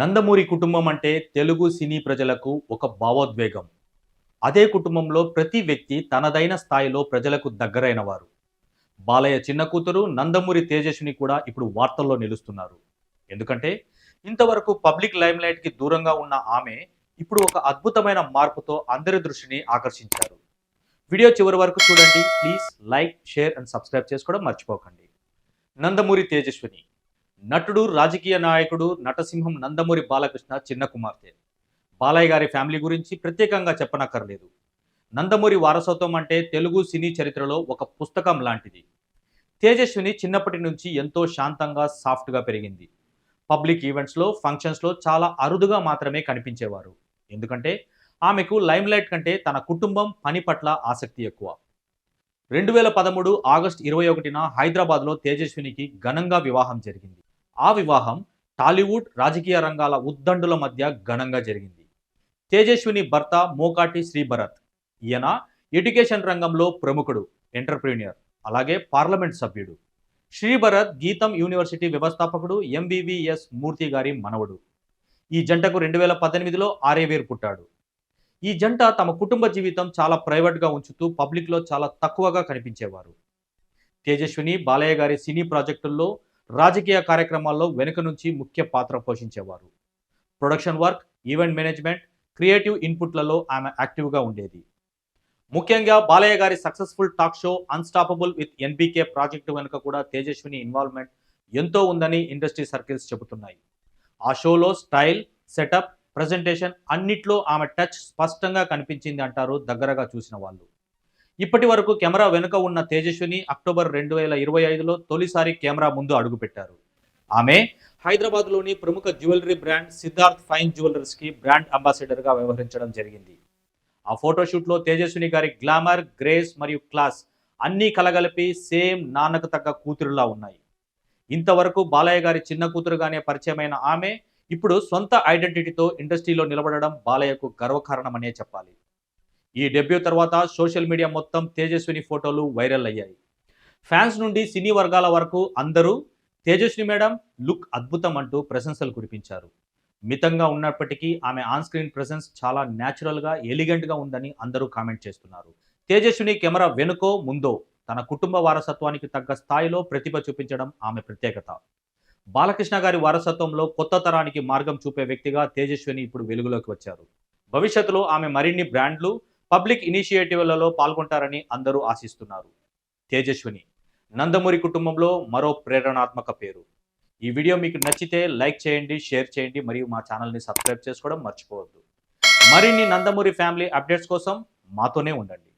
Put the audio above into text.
నందమూరి కుటుంబం అంటే తెలుగు సినీ ప్రజలకు ఒక భావోద్వేగం. అదే కుటుంబంలో ప్రతి వ్యక్తి తనదైన స్థాయిలో ప్రజలకు దగ్గరైన వారు బాలయ్య చిన్న కూతురు నందమూరి తేజస్విని కూడా ఇప్పుడు వార్తల్లో నిలుస్తున్నారు. ఎందుకంటే ఇంతవరకు పబ్లిక్ లైమ్లైట్కి దూరంగా ఉన్న ఆమె ఇప్పుడు ఒక అద్భుతమైన మార్పుతో అందరి దృష్టిని ఆకర్షించారు. వీడియో చివరి వరకు చూడండి. Please like share and subscribe చేసుకోవడం మర్చిపోకండి. నందమూరి తేజస్విని నటుడు రాజకీయ నాయకుడు నటసింహం నందమూరి బాలకృష్ణ చిన్న కుమార్తె బాలయ్య గారి ఫ్యామిలీ గురించి ప్రత్యేకంగా చెప్పనక్కర్లేదు. నందమూరి వారసత్వం అంటే తెలుగు సినీ చరిత్రలో ఒక పుస్తకం లాంటిది. తేజస్విని చిన్నప్పటి నుంచి ఎంతో శాంతంగా సాఫ్ట్గా పెరిగింది. పబ్లిక్ ఈవెంట్స్లో ఫంక్షన్స్లో చాలా అరుదుగా మాత్రమే కనిపించేవారు. ఎందుకంటే ఆమెకు లైమ్లైట్ కంటే తన కుటుంబం పని పట్ల ఆసక్తి ఎక్కువ. రెండు వేల పదమూడు ఆగస్టు ఇరవై ఒకటిన హైదరాబాద్లో తేజస్వినికి ఘనంగా వివాహం జరిగింది. ఆ వివాహం టాలీవుడ్ రాజకీయ రంగాల ఉద్దండుల మధ్య ఘనంగా జరిగింది. తేజస్విని భర్త మోకాటి శ్రీభరత్. ఈయన ఎడ్యుకేషన్ రంగంలో ప్రముఖుడు ఎంటర్ప్రీనియర్ అలాగే పార్లమెంట్ సభ్యుడు. శ్రీభరత్ గీతం యూనివర్సిటీ వ్యవస్థాపకుడు ఎంబీవీఎస్ మూర్తి గారి మనవడు. ఈ జంటకు రెండు వేల పద్దెనిమిదిలో ఆరేవేరు పుట్టాడు. ఈ జంట తమ కుటుంబ జీవితం చాలా ప్రైవేట్గా ఉంచుతూ పబ్లిక్లో చాలా తక్కువగా కనిపించేవారు. తేజస్విని బాలయ్య గారి సినీ ప్రాజెక్టుల్లో రాజకీయ కార్యక్రమాల్లో వెనుక నుంచి ముఖ్య పాత్ర పోషించేవారు. Production work event management creative ఇన్పుట్లలో ఆమె యాక్టివ్గా ఉండేది. ముఖ్యంగా బాలయ్య గారి successful talk show unstoppable with NBK project వెనుక కూడా తేజస్విని ఇన్వాల్వ్మెంట్ ఎంతో ఉందని ఇండస్ట్రీ సర్కిల్స్ చెబుతున్నాయి. ఆ షోలో స్టైల్ సెటప్ ప్రజెంటేషన్ అన్నిట్లో ఆమె టచ్ స్పష్టంగా కనిపించింది అంటారు దగ్గరగా చూసిన వాళ్ళు. ఇప్పటి వరకు కెమెరా వెనుక ఉన్న తేజస్విని అక్టోబర్ రెండు వేల ఇరవై ఐదులో తొలిసారి కెమెరా ముందు అడుగుపెట్టారు. ఆమె హైదరాబాద్లోని ప్రముఖ జ్యువెలరీ బ్రాండ్ సిద్ధార్థ్ ఫైన్ జ్యువెలర్స్కి బ్రాండ్ అంబాసిడర్గా వ్యవహరించడం జరిగింది. ఆ ఫోటోషూట్లో తేజస్విని గారి గ్లామర్ గ్రేస్ మరియు క్లాస్ అన్నీ కలగలిపి సేమ్ నాన్నకు తగ్గ కూతురులా ఉన్నాయి. ఇంతవరకు బాలయ్య గారి చిన్న కూతురుగానే పరిచయమైన ఆమె ఇప్పుడు సొంత ఐడెంటిటీతో ఇండస్ట్రీలో నిలబడడం బాలయ్యకు గర్వకారణమనే చెప్పాలి. ఈ డెబ్యూ తర్వాత సోషల్ మీడియా మొత్తం తేజస్విని ఫోటోలు వైరల్ అయ్యాయి. ఫ్యాన్స్ నుండి సినీ వర్గాల వరకు అందరూ తేజస్విని మేడం లుక్ అద్భుతం అంటూ ప్రశంసలు కురిపించారు. మితంగా ఉన్నప్పటికీ ఆమె ఆన్ స్క్రీన్ ప్రెసెన్స్ చాలా న్యాచురల్గా ఎలిగెంట్గా ఉందని అందరూ కామెంట్ చేస్తున్నారు. తేజస్విని కెమెరా వెనుకో ముందో తన కుటుంబ వారసత్వానికి తగ్గ స్థాయిలో ప్రతిభ చూపించడం ఆమె ప్రత్యేకత. బాలకృష్ణ గారి వారసత్వంలో కొత్త తరానికి మార్గం చూపే వ్యక్తిగా తేజస్విని ఇప్పుడు వెలుగులోకి వచ్చారు. భవిష్యత్తులో ఆమె మరిన్ని బ్రాండ్లు పబ్లిక్ ఇనిషియేటివ్లలో పాల్గొంటారని అందరూ ఆశిస్తున్నారు. తేజస్విని నందమూరి కుటుంబంలో మరో ప్రేరణాత్మక పేరు. ఈ వీడియో మీకు నచ్చితే లైక్ చేయండి షేర్ చేయండి మరియు మా ఛానల్ని సబ్స్క్రైబ్ చేసుకోవడం మర్చిపోవద్దు. మరిన్ని నందమూరి ఫ్యామిలీ అప్డేట్స్ కోసం మాతోనే ఉండండి.